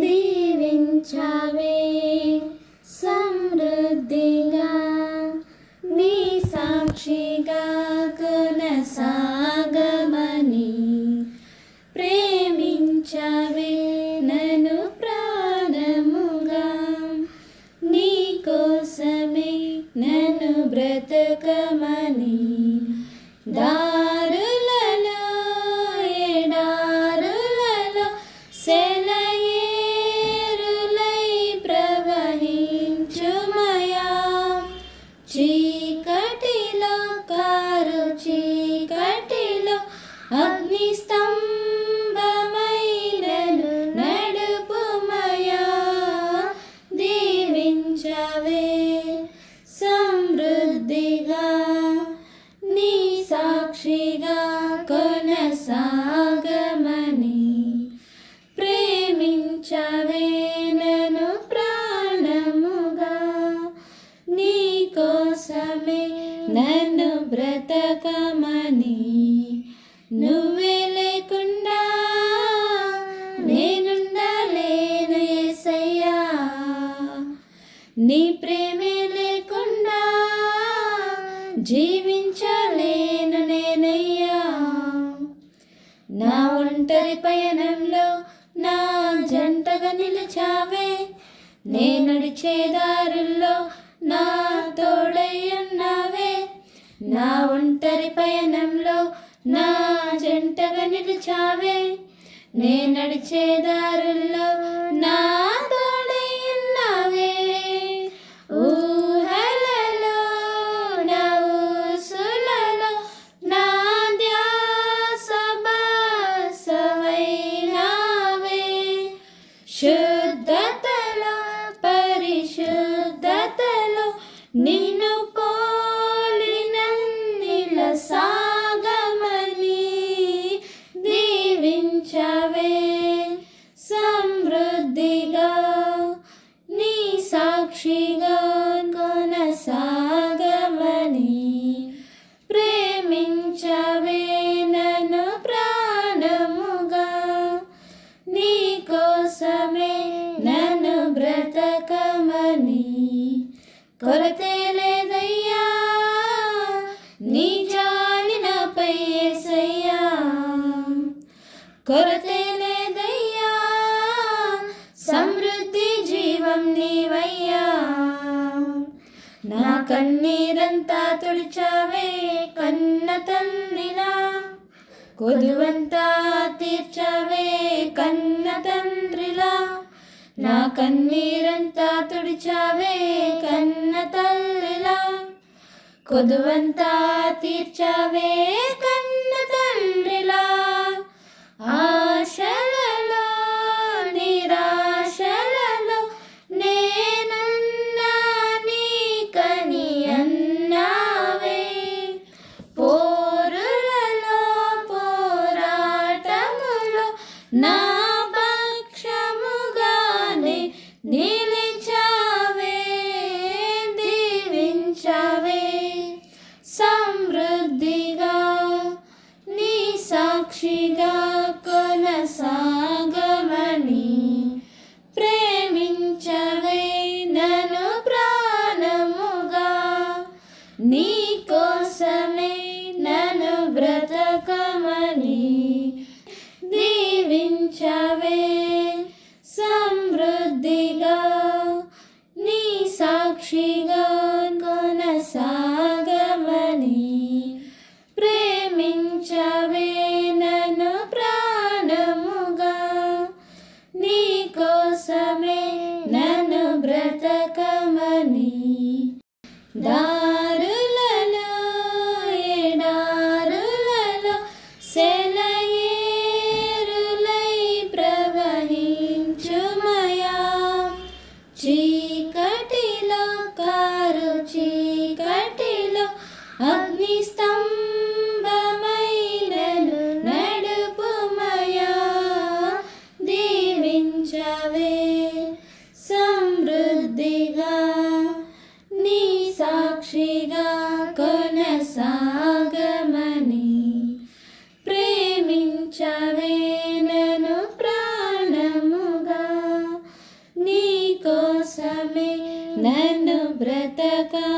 దీవించవే. సమృద్ధిగా నీ సాక్షిగా కొనసాగమని ప్రేమించవే నన్ను ప్రాణముగా. నీ కోసమే నన్ను బ్రతకమని దారులలో ఎడారులలో సెల అగ్ని నడుపుమయా దీవించవే సమృద్ధిగా నీ సాక్షిగా కొనసాగమని ప్రేమించవే నన్ను ప్రాణముగా నీ కోసమే నన్ను బ్రతకమని నువ్వే లేకుండా నేనుండలేను ఏసయ్యా. నీ ప్రేమే లేకుండా జీవించలేను నేనయ్యా. నా ఒంటరి పయనంలో నా జంటగా నిలిచావే. నేను నడిచే దారుల్లో నా తోడై ఉన్నావే. నా ఒంటరి పయనంలో నా జంటగా నిలిచావే. నే నడిచే దారుల్లో నా సాక్షిగా కొనసాగమని ప్రేమించవే నన్ను ప్రాణముగా. నీ కోసమే నన్ను బ్రతకమని కొరతే లేదయ్యా. నీ జాలి నాపై కొరతే నా కన్నీరంతా తుడిచావే కన్న తండ్రిలా. కొదువంతా తీర్చావే కన్న తండ్రిలా. నా కన్నీరంతా తుడిచావే కన్న తల్లిలా. కొదువంతా తీర్చావే కన్న తండ్రిలా. ఆ Na దారులలో నన్ను బ్రతకమని